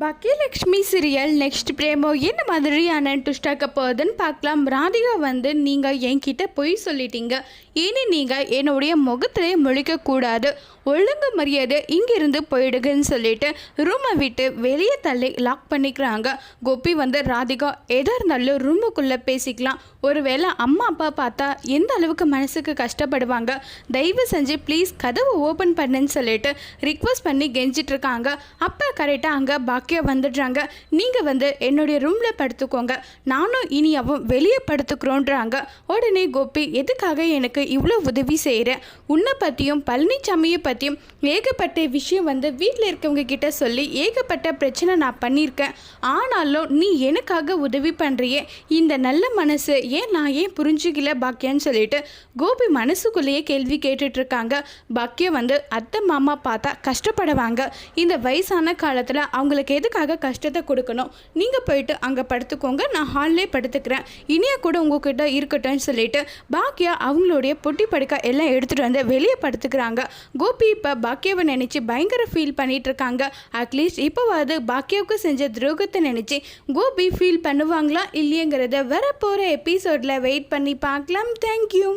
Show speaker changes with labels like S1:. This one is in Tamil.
S1: பாக்கியலக்ஷ்மி சீரியல் நெக்ஸ்ட் பிரேமோ என்ன மாதிரியான ட்விஸ்டாக்க போகுதுன்னு பார்க்கலாம். ராதிகா வந்து நீங்கள் என்கிட்ட பொய் சொல்லிட்டீங்க. இனி நீங்கள் என்னுடைய முகத்திலே முழிக்கக்கூடாது ஒழுங்கு மரியாதை இங்கிருந்து போயிடுங்கன்னு சொல்லிட்டு ரூமை விட்டு வெளியே தள்ளி லாக் பண்ணிக்கிறாங்க. கோபி வந்து ராதிகா எதாக இருந்தாலும் ரூமுக்குள்ளே பேசிக்கலாம். ஒருவேளை அம்மா அப்பா பார்த்தா எந்த அளவுக்கு மனசுக்கு கஷ்டப்படுவாங்க? தயவு செஞ்சு ப்ளீஸ் கதவை ஓப்பன் பண்ணுன்னு சொல்லிட்டு ரிக்வஸ்ட் பண்ணி கெஞ்சிட்ருக்காங்க அப்போ கரெக்டாக அங்கே பாக்கியா வந்துடுறாங்க. நீங்கள் வந்து என்னுடைய ரூமில் படுத்துக்கோங்க. நானும் இனியாவும் வெளியே படுத்துக்கிறோன்றாங்க. உடனே கோபி எதுக்காக எனக்கு இவ்வளோ உதவி செய்கிறேன் உன்னை பற்றியும் பழனிசாமியை பற்றியும் ஏகப்பட்ட விஷயம் வந்து வீட்டில் இருக்கவங்க கிட்ட சொல்லி ஏகப்பட்ட பிரச்சனை நான் பண்ணியிருக்கேன் ஆனாலும் நீ எனக்காக உதவி பண்ணுறியே இந்த நல்ல மனசு ஏன் நான் ஏன் புரிஞ்சுக்கல பாக்கியான்னு சொல்லிட்டு கோபி மனசுக்குள்ளேயே கேள்வி கேட்டுட்ருக்காங்க. பாக்கியம் வந்து அத்தை மாமா பார்த்தா கஷ்டப்படுவாங்க. இந்த வயசான காலத்தில் அவங்களுக்கு எதுக்காக கஷ்டத்தை கொடுக்கணும்? நீங்கள் போயிட்டு அங்கே படுத்துக்கோங்க. நான் ஹால்லே படுத்துக்கிறேன். இனியா கூட உங்ககிட்ட இருக்கட்டும்னு சொல்லிட்டு பாக்கியா அவங்களுடைய பொட்டி படுக்க எல்லாம் எடுத்துகிட்டு வந்து வெளியே படுத்துக்கிறாங்க. கோபி இப்போ பாக்கியாவை நினச்சி பயங்கர ஃபீல் பண்ணிகிட்டு இருக்காங்க. அட்லீஸ்ட் இப்போவாது பாக்கியாவுக்கு செஞ்ச துரோகத்தை நினச்சி கோபி ஃபீல் பண்ணுவாங்களா இல்லையங்கிறத வரப்போகிற எபிசோடில் வெயிட் பண்ணி பார்க்கலாம். தேங்க்யூ